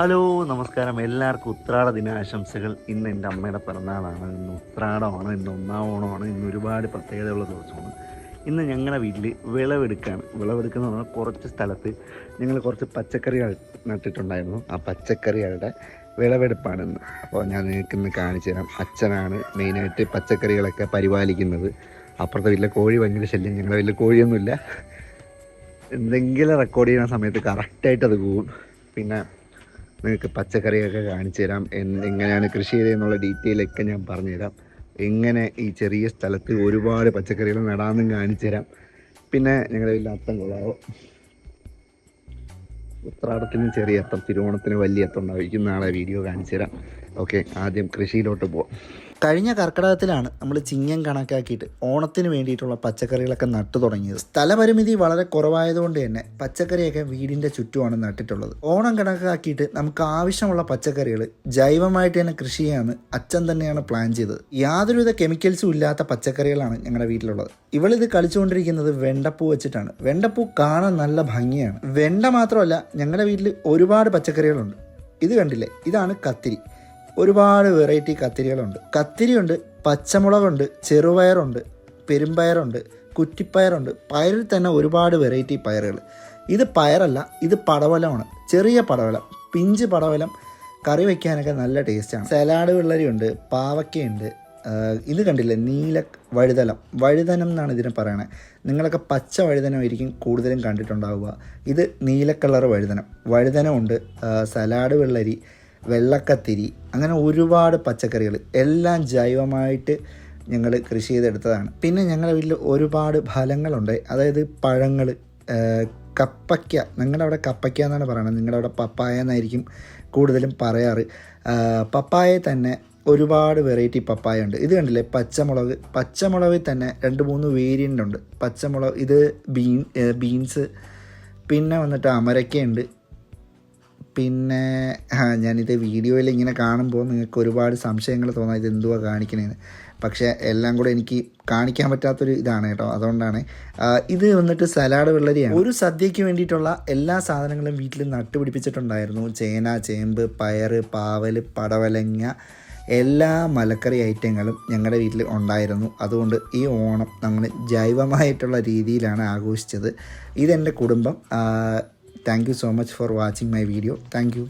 Hello നമസ്കാരം. എല്ലാവർക്കും ഉത്രാട ദിനാശംസകൾ. ഇന്ന് എന്റെ അമ്മയുടെ പിറന്നാളാണ്. ഇന്ന് ഉത്രാടമാണ് ഇന്ന് ഒന്നാം ഓണമാണ് ഇന്ന് ഒരുപാട് പ്രത്യേകതയുള്ള ദിവസമാണ്. ഇന്ന് ഞങ്ങളുടെ വീട്ടിൽ വിളവെടുക്കാണ് വിളവെടുക്കുന്ന പറഞ്ഞാൽ കുറച്ച് സ്ഥലത്ത് ഞങ്ങൾ കുറച്ച് പച്ചക്കറികൾ നട്ടിട്ടുണ്ടായിരുന്നു. ആ പച്ചക്കറികളുടെ വിളവെടുപ്പാണ് ഇന്ന്. അപ്പോൾ ഞാൻ നിങ്ങൾക്ക് ഇന്ന് കാണിച്ചു തരാം. അച്ഛനാണ് മെയിനായിട്ട് പച്ചക്കറികളൊക്കെ പരിപാലിക്കുന്നത്. അപ്പുറത്തെ വീട്ടിലെ കോഴി ഭയങ്കര ശല്യം. ഞങ്ങളുടെ വീട്ടിൽ കോഴിയൊന്നുമില്ല. എന്തെങ്കിലും റെക്കോർഡ് ചെയ്യുന്ന സമയത്ത് കറക്റ്റായിട്ട് അത് പോകും. പിന്നെ നിങ്ങൾക്ക് പച്ചക്കറിയൊക്കെ കാണിച്ചു തരാം. എങ്ങനെയാണ് കൃഷി ചെയ്തതെന്നുള്ള ഡീറ്റെയിൽ ഒക്കെ ഞാൻ പറഞ്ഞുതരാം എങ്ങനെ ഈ ചെറിയ സ്ഥലത്ത് ഒരുപാട് പച്ചക്കറികൾ നടാമെന്നും കാണിച്ചു തരാം. പിന്നെ ഞങ്ങളുടെ വലിയ അത്തം കൊള്ളാവോ? ഉത്രാടത്തിന് ചെറിയ അത്തം തിരുവോണത്തിന് വലിയ അത്തം ഉണ്ടാവും. നാളെ വീഡിയോ കാണിച്ചു തരാം. ഓക്കെ ആദ്യം കൃഷിയിലോട്ട് പോവാം. കഴിഞ്ഞ കർക്കിടകത്തിലാണ് നമ്മൾ ചിങ്ങം കണക്കാക്കിയിട്ട് ഓണത്തിന് വേണ്ടിയിട്ടുള്ള പച്ചക്കറികളൊക്കെ നട്ടു തുടങ്ങിയത്. സ്ഥലപരിമിതി വളരെ കുറവായതുകൊണ്ട് തന്നെ പച്ചക്കറിയൊക്കെ വീടിന്റെ ചുറ്റുമാണ് നട്ടിട്ടുള്ളത്. ഓണം കണക്കാക്കിയിട്ട് നമുക്ക് ആവശ്യമുള്ള പച്ചക്കറികൾ ജൈവമായിട്ട് തന്നെ കൃഷി ചെയ്യാമെന്ന് അച്ഛൻ തന്നെയാണ് പ്ലാൻ ചെയ്തത്. യാതൊരുവിധ കെമിക്കൽസും ഇല്ലാത്ത പച്ചക്കറികളാണ് ഞങ്ങളുടെ വീട്ടിലുള്ളത്. ഇവളിത് കളിച്ചുകൊണ്ടിരിക്കുന്നത് വെണ്ടപ്പൂ വെച്ചിട്ടാണ്. വെണ്ടപ്പൂ കാണാൻ നല്ല ഭംഗിയാണ്. വെണ്ട മാത്രമല്ല ഞങ്ങളുടെ വീട്ടിൽ ഒരുപാട് പച്ചക്കറികളുണ്ട്. ഇത് കണ്ടില്ലേ? ഇതാണ് കത്തിരി. ഒരുപാട് വെറൈറ്റി കത്തിരികളുണ്ട്. കത്തിരിയുണ്ട് പച്ചമുളകുണ്ട് ചെറുപയറുണ്ട് പെരുമ്പയറുണ്ട് കുറ്റിപ്പയറുണ്ട്. പയറിൽ തന്നെ ഒരുപാട് വെറൈറ്റി പയറുകൾ. ഇത് പയറല്ല ഇത് പടവലമാണ്. ചെറിയ പടവലം പിഞ്ച് പടവലം കറി വയ്ക്കാനൊക്കെ നല്ല ടേസ്റ്റാണ് സലാഡ് വെള്ളരിയുണ്ട് പാവയ്ക്കയുണ്ട് ആഹ് ഇത് കണ്ടില്ലേ നീല വഴുതലം. വഴുതനം എന്നാണ് ഇതിനെ പറയണേ. നിങ്ങളൊക്കെ പച്ച വഴുതനമായിരിക്കും കൂടുതലും കണ്ടിട്ടുണ്ടാവുക. ഇത് നീല കളർ വഴുതനം. വഴുതനമുണ്ട് സലാഡ് വെള്ളരി വെള്ളക്കത്തിരി അങ്ങനെ ഒരുപാട് പച്ചക്കറികൾ. എല്ലാം ജൈവമായിട്ട് ഞങ്ങൾ കൃഷി ചെയ്തെടുത്തതാണ്. പിന്നെ ഞങ്ങളുടെ വീട്ടിൽ ഒരുപാട് ഫലങ്ങളുണ്ട്. അതായത് പഴങ്ങൾ കപ്പയ്ക്ക. നിങ്ങളുടെ അവിടെ കപ്പയ്ക്ക എന്നാണ് പറയുന്നത് നിങ്ങളുടെ അവിടെ പപ്പായ എന്നായിരിക്കും കൂടുതലും പറയാറ്. പപ്പായ തന്നെ ഒരുപാട് വെറൈറ്റി പപ്പായ ഉണ്ട്. ഇത് കണ്ടില്ലേ? പച്ചമുളക്. പച്ചമുളകിൽ തന്നെ രണ്ട് മൂന്ന് വേരിയന്റ് ഉണ്ട്. പച്ചമുളക് ഇത് ബീൻ ബീൻസ്. പിന്നെ വന്നിട്ട് അമരക്കയുണ്ട്. പിന്നെ ഞാനിത് വീഡിയോയിൽ ഇങ്ങനെ കാണുമ്പോൾ നിങ്ങൾക്ക് ഒരുപാട് സംശയങ്ങൾ തോന്നാം ഇത് എന്തുവാ കാണിക്കണേന്ന്. പക്ഷേ എല്ലാം കൂടെ എനിക്ക് കാണിക്കാൻ പറ്റാത്തൊരു ഇതാണ് കേട്ടോ അതുകൊണ്ടാണ്. ഇത് വന്നിട്ട് സലാഡ് വെള്ളരിയാണ്. ഒരു സദ്യയ്ക്ക് വേണ്ടിയിട്ടുള്ള എല്ലാ സാധനങ്ങളും വീട്ടിൽ നട്ടുപിടിപ്പിച്ചിട്ടുണ്ടായിരുന്നു. ചേന ചേമ്പ് പയറ് പാവൽ പടവലങ്ങ എല്ലാ മലക്കറി ഐറ്റങ്ങളും ഞങ്ങളുടെ വീട്ടിൽ ഉണ്ടായിരുന്നു. അതുകൊണ്ട് ഈ ഓണം നമ്മൾ ജൈവമായിട്ടുള്ള രീതിയിലാണ് ആഘോഷിച്ചത്. ഇതെന്റെ കുടുംബം Thank you so much for watching my video. Thank you.